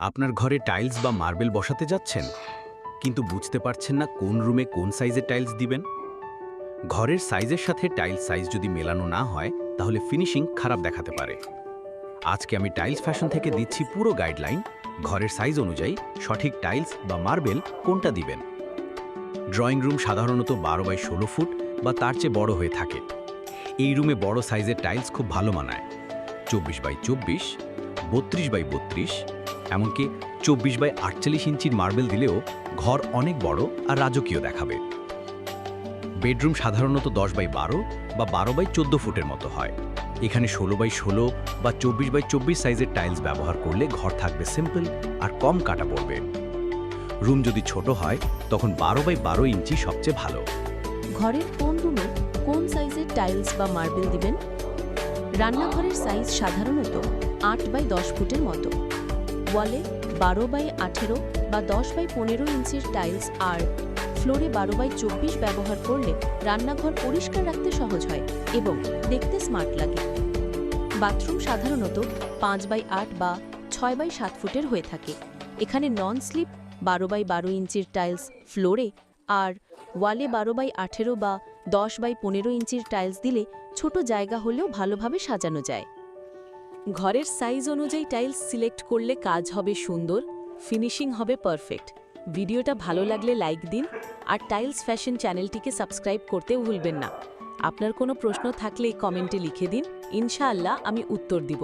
আপনার ঘরে টাইলস বা মার্বেল বসাতে যাচ্ছেন? কিন্তু বুঝতে পারছেন না কোন রুমে কোন সাইজের টাইলস দিবেন? ঘরের সাইজের সাথে টাইলস সাইজ যদি মেলানো না হয়, তাহলে ফিনিশিং খারাপ দেখাতে পারে। আজকে আমি টাইলস ফ্যাশন থেকে দিচ্ছি পুরো গাইডলাইন। ঘরের সাইজ অনুযায়ী সঠিক টাইলস বা মার্বেল কোনটা দিবেন? ড্রয়িং রুম সাধারণত বারো বাই ষোলো ফুট বা তার চেয়ে বড় হয়ে থাকে। এই রুমে বড় সাইজের টাইলস খুব ভালো মানায়। চব্বিশ বাই চব্বিশ, বত্রিশ বাই বত্রিশ এমনকি চব্বিশ বাই আটচল্লিশ ইঞ্চির মার্বেল দিলেও ঘর অনেক বড় আর রাজকীয় দেখাবে। বেডরুম সাধারণত দশ বাই বারো বা বারো বাই চোদ্দ ফুটের মতো হয়। এখানে ষোলো বাই ষোলো বা চব্বিশ বাই চব্বিশ সাইজের টাইলস ব্যবহার করলে ঘর থাকবে সিম্পল আর কম কাটা পড়বে। রুম যদি ছোট হয়, তখন বারো বাই বারো ইঞ্চি সবচেয়ে ভালো। ঘরের কোন রুমে কোন সাইজের টাইলস বা মার্বেল দিবেন? রান্নাঘরের সাইজ সাধারণত আট বাই দশ ফুটের মতো। ওয়ালে বারো বাই আঠেরো বা দশ বাই পনেরো ইঞ্চির টাইলস আর ফ্লোরে বারো বাই চব্বিশ ব্যবহার করলে রান্নাঘর পরিষ্কার রাখতে সহজ হয় এবং দেখতে স্মার্ট লাগে। বাথরুম সাধারণত পাঁচ বাই আট বা ছয় বাই সাত ফুটের হয়ে থাকে। এখানে নন স্লিপ বারো বাই বারো ইঞ্চির টাইলস ফ্লোরে আর ওয়ালে বারো বাই আঠেরো বা দশ বাই পনেরো ইঞ্চির টাইলস দিলে ছোট জায়গা হলেও ভালোভাবে সাজানো যায়। ঘরের সাইজ অনুযায়ী টাইলস সিলেক্ট করলে কাজ হবে সুন্দর ফিনিশিং হবে পারফেক্ট ভিডিওটা ভালো লাগলে লাইক দিন, আর টাইলস ফ্যাশন চ্যানেলটিকে সাবস্ক্রাইব করতে ভুলবেন না। আপনার কোনো প্রশ্ন থাকলে কমেন্টে লিখে দিন, ইনশাআল্লাহ আমি উত্তর দিব।